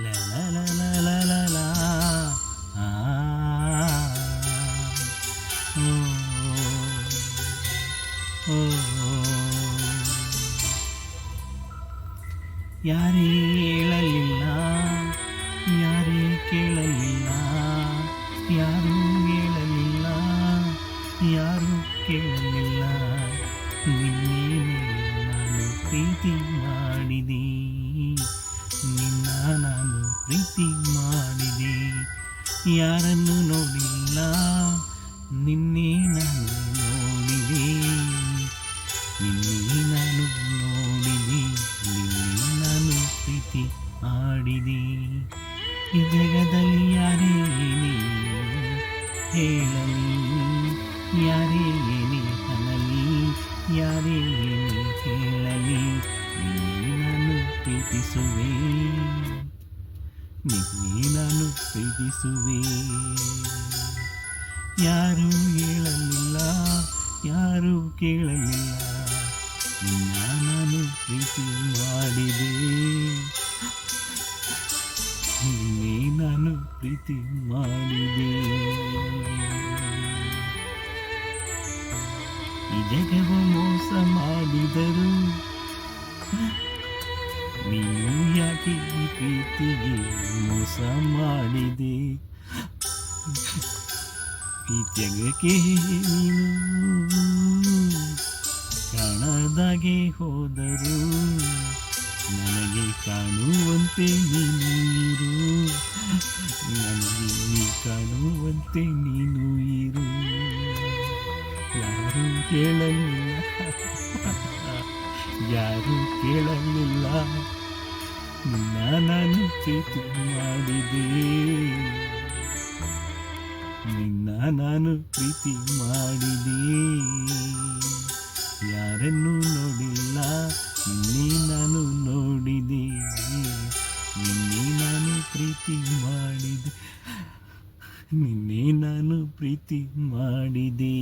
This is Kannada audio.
La la la la la la la. Ah. Oh. Oh. ಯಾರೇ ಹೇಳಲಿಲ್ಲ ಯಾರೇ ಕೇಳಲಿಲ್ಲ ಯಾರೂ ಹೇಳಲಿಲ್ಲ ಯಾರೂ ಕೇಳಲಿಲ್ಲ ನಿನ್ನೇನೆ ನಾನು ಪ್ರೀತಿ ಯಾರನ್ನು ನೋಡಿಲ್ಲ, ನಿನ್ನೆ ನಾನು ನೋಡಿದೆ. ನಿನ್ನೆ ನಾನು ನೋಡಿದೆ, ನಿನ್ನೆ ನಾನು ಪ್ರೀತಿ ಆಡಿದೆ ಈ ಜಗದಲ್ಲಿ ಯಾರೇ ಹೇಳಲಿ. ಯಾರೇ ಏನೇ ಅನ್ನಲಿ, ಯಾರೇ ಏನೇ ಹೇಳಲಿ. ನಿನ್ನೆ ನಾನು ಪ್ರೀತಿಸುವೆ. ನಿನ್ನೆ ನಾನು ಪ್ರೀತಿಸುವೆ ಯಾರು ಹೇಳಲಿಲ್ಲ, ಯಾರು ಕೇಳಲಿಲ್ಲ. ನಾನು ಪ್ರೀತಿ ಮಾಡಿದೆ. ನಾನು ಪ್ರೀತಿ ಮಾಡಿದೆ. ಈ ಜಗವು ಮೋಸ ಮಾಡಿದರು ನೀನು ಯಾಕೆ ಈ ಪ್ರೀತಿಗೆ ಮೋಸ ಮಾಡಿದೆ. ಈ ನೀನು ಕಾಣದಾಗೆ ಹೋದರು ನನಗೆ ಕಾಣುವಂತೆ ನೀನು ನನಗೆ ನೀ ಕಾಣುವಂತೆ ನೀನು ಇರು. ಯಾರು ಕೇಳಲಿಲ್ಲ. ಯಾರು ಕೇಳಲಿಲ್ಲ. ನಾನು ಪ್ರೀತಿ ಮಾಡಿದೆ. ನಿನ್ನ ನಾನು ಪ್ರೀತಿ ಮಾಡಿದೆ. ಯಾರನ್ನು ನೋಡಿಲ್ಲ ನಿನ್ನೆ ನಾನು ನೋಡಿದೆ ನಿನ್ನೆ ನಾನು ಪ್ರೀತಿ ಮಾಡಿದೆ. ನಿನ್ನೆ ನಾನು ಪ್ರೀತಿ ಮಾಡಿದೆ.